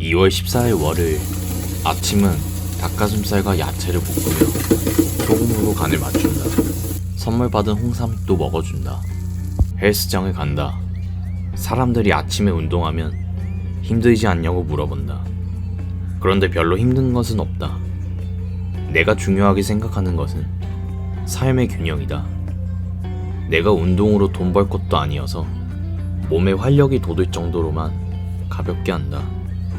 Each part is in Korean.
2월 14일 월요일 아침은 닭가슴살과 야채를 볶으며 소금으로 간을 맞춘다. 선물 받은 홍삼도 먹어준다. 헬스장을 간다. 사람들이 아침에 운동하면 힘들지 않냐고 물어본다. 그런데 별로 힘든 것은 없다. 내가 중요하게 생각하는 것은 삶의 균형이다. 내가 운동으로 돈 벌 것도 아니어서 몸에 활력이 돋을 정도로만 가볍게 한다.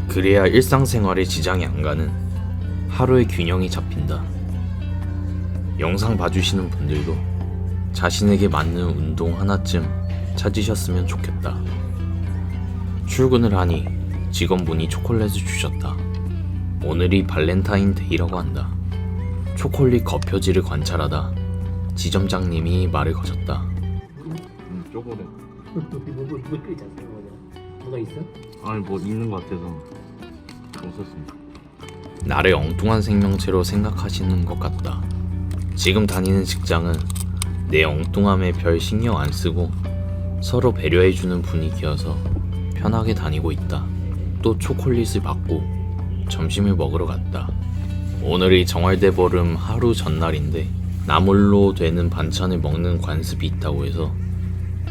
그래야 일상생활에 지장이 안 가는 하루의 균형이 잡힌다. 영상 봐주시는 분들도 자신에게 맞는 운동 하나쯤 찾으셨으면 좋겠다. 출근을 하니 직원분이 초콜릿을 주셨다. 오늘이 발렌타인데이라고 한다. 초콜릿 겉표지를 관찰하다 지점장님이 말을 거셨다. 음, 쪼그래. 뭐, 뭐, 뭐? 아니 뭐 있는 것 같아서 없었습니다. 나를 엉뚱한 생명체로 생각하시는 것 같다. 지금 다니는 직장은 내 엉뚱함에 별 신경 안 쓰고 서로 배려해주는 분위기여서 편하게 다니고 있다. 또 초콜릿을 받고 점심을 먹으러 갔다. 오늘이 정월대 보름 하루 전날인데 나물로 되는 반찬을 먹는 관습이 있다고 해서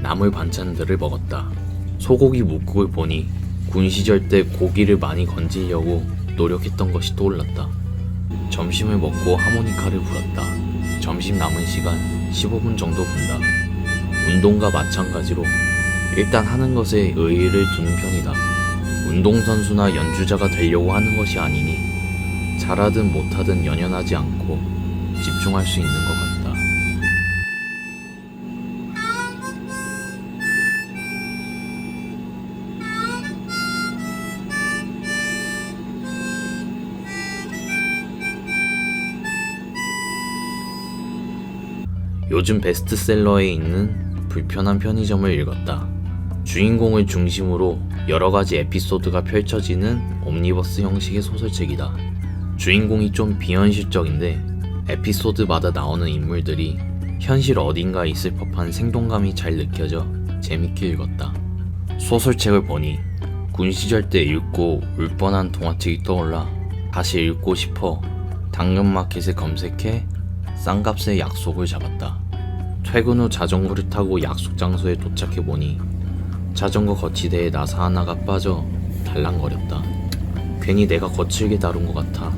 나물 반찬들을 먹었다. 소고기 묵국을 보니 군 시절 때 고기를 많이 건지려고 노력했던 것이 떠올랐다. 점심을 먹고 하모니카를 불었다. 점심 남은 시간 15분 정도 본다. 운동과 마찬가지로 일단 하는 것에 의의를 두는 편이다. 운동선수나 연주자가 되려고 하는 것이 아니니 잘하든 못하든 연연하지 않고 집중할 수 있는 것 같다. 요즘 베스트셀러에 있는 불편한 편의점을 읽었다. 주인공을 중심으로 여러 가지 에피소드가 펼쳐지는 옴니버스 형식의 소설책이다. 주인공이 좀 비현실적인데 에피소드마다 나오는 인물들이 현실 어딘가에 있을 법한 생동감이 잘 느껴져 재밌게 읽었다. 소설책을 보니 군 시절 때 읽고 울 뻔한 동화책이 떠올라 다시 읽고 싶어 당근마켓에 검색해 싼값에 약속을 잡았다. 퇴근 후 자전거를 타고 약속 장소에 도착해 보니 자전거 거치대에 나사 하나가 빠져 달랑거렸다. 괜히 내가 거칠게 다룬 것 같아.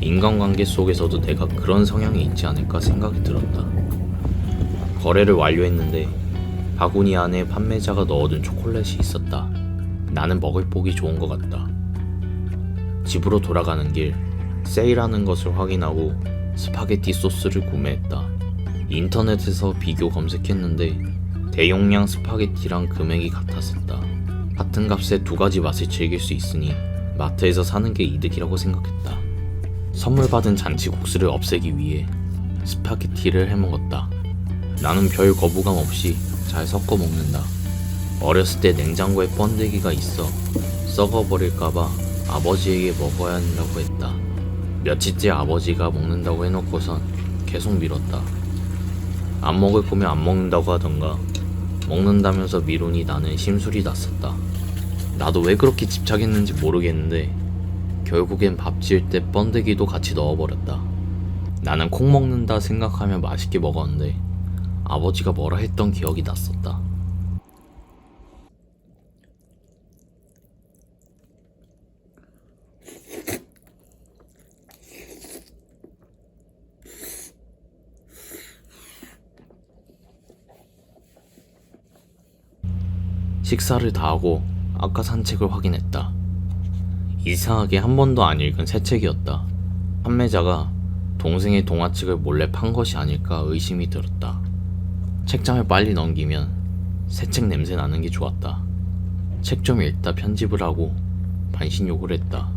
인간관계 속에서도 내가 그런 성향이 있지 않을까 생각이 들었다. 거래를 완료했는데 바구니 안에 판매자가 넣어둔 초콜릿이 있었다. 나는 먹을 보기 좋은 것 같다. 집으로 돌아가는 길 세일하는 것을 확인하고 스파게티 소스를 구매했다. 인터넷에서 비교 검색했는데 대용량 스파게티랑 금액이 같았었다. 같은 값에 두 가지 맛을 즐길 수 있으니 마트에서 사는 게 이득이라고 생각했다. 선물 받은 잔치국수를 없애기 위해 스파게티를 해먹었다. 나는 별 거부감 없이 잘 섞어 먹는다. 어렸을 때 냉장고에 번데기가 있어 썩어버릴까봐 아버지에게 먹어야 한다고 했다. 며칠째 아버지가 먹는다고 해놓고선 계속 미뤘다. 안 먹을 거면 안 먹는다고 하던가 먹는다면서 미루니 나는 심술이 났었다. 나도 왜 그렇게 집착했는지 모르겠는데 결국엔 밥 지을 때 번데기도 같이 넣어버렸다. 나는 콩 먹는다 생각하며 맛있게 먹었는데 아버지가 뭐라 했던 기억이 났었다. 식사를 다 하고 아까 산 책을 확인했다. 이상하게 한 번도 안 읽은 새 책이었다. 판매자가 동생의 동화책을 몰래 판 것이 아닐까 의심이 들었다. 책장을 빨리 넘기면 새 책 냄새 나는 게 좋았다. 책 좀 읽다 편집을 하고 반신욕을 했다.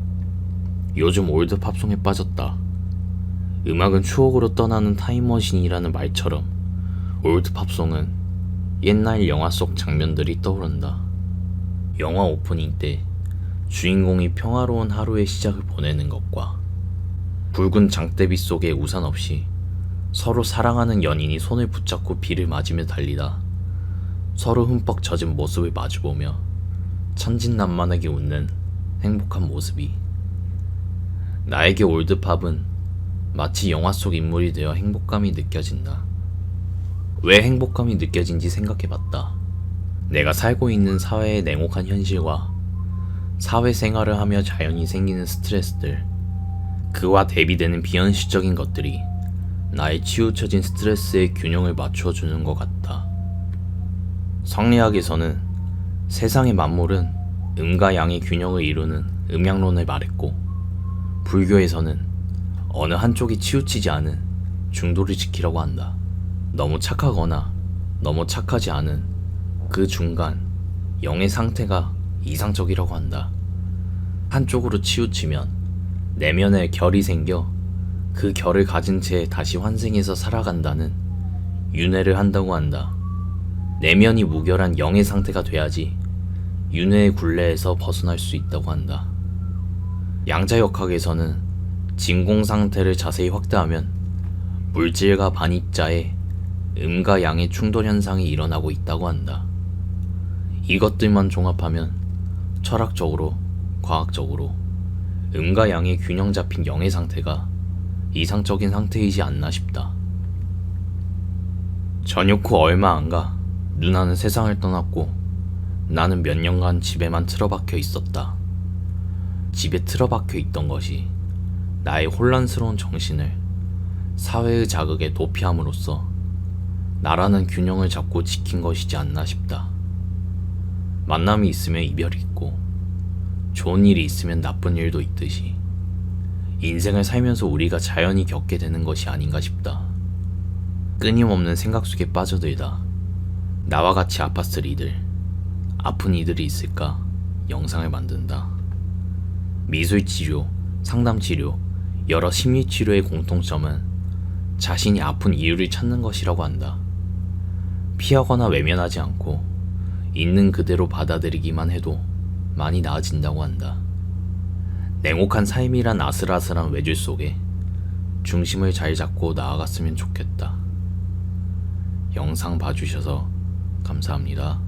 요즘 올드 팝송에 빠졌다. 음악은 추억으로 떠나는 타임머신이라는 말처럼 올드 팝송은 옛날 영화 속 장면들이 떠오른다. 영화 오프닝 때 주인공이 평화로운 하루의 시작을 보내는 것과 붉은 장대비 속에 우산 없이 서로 사랑하는 연인이 손을 붙잡고 비를 맞으며 달리다 서로 흠뻑 젖은 모습을 마주보며 천진난만하게 웃는 행복한 모습이. 나에게 올드팝은 마치 영화 속 인물이 되어 행복감이 느껴진다. 왜 행복감이 느껴진지 생각해봤다. 내가 살고 있는 사회의 냉혹한 현실과 사회생활을 하며 자연히 생기는 스트레스들, 그와 대비되는 비현실적인 것들이 나의 치우쳐진 스트레스의 균형을 맞춰주는 것 같다. 성리학에서는 세상의 만물은 음과 양의 균형을 이루는 음양론을 말했고, 불교에서는 어느 한쪽이 치우치지 않은 중도를 지키라고 한다. 너무 착하거나 너무 착하지 않은 그 중간 영의 상태가 이상적이라고 한다. 한쪽으로 치우치면 내면에 결이 생겨 그 결을 가진 채 다시 환생해서 살아간다는 윤회를 한다고 한다. 내면이 무결한 영의 상태가 돼야지 윤회의 굴레에서 벗어날 수 있다고 한다. 양자역학에서는 진공 상태를 자세히 확대하면 물질과 반입자의 음과 양의 충돌 현상이 일어나고 있다고 한다. 이것들만 종합하면 철학적으로, 과학적으로 음과 양의 균형 잡힌 영의 상태가 이상적인 상태이지 않나 싶다. 저녁 후 얼마 안 가 누나는 세상을 떠났고 나는 몇 년간 집에만 틀어박혀 있었다. 집에 틀어박혀 있던 것이 나의 혼란스러운 정신을 사회의 자극에 도피함으로써 나라는 균형을 잡고 지킨 것이지 않나 싶다. 만남이 있으면 이별이 있고 좋은 일이 있으면 나쁜 일도 있듯이 인생을 살면서 우리가 자연히 겪게 되는 것이 아닌가 싶다. 끊임없는 생각 속에 빠져들다 나와 같이 아팠을 이들, 아픈 이들이 있을까 영상을 만든다. 미술 치료, 상담 치료, 여러 심리 치료의 공통점은 자신이 아픈 이유를 찾는 것이라고 한다. 피하거나 외면하지 않고 있는 그대로 받아들이기만 해도 많이 나아진다고 한다. 냉혹한 삶이란 아슬아슬한 외줄 속에 중심을 잘 잡고 나아갔으면 좋겠다. 영상 봐주셔서 감사합니다.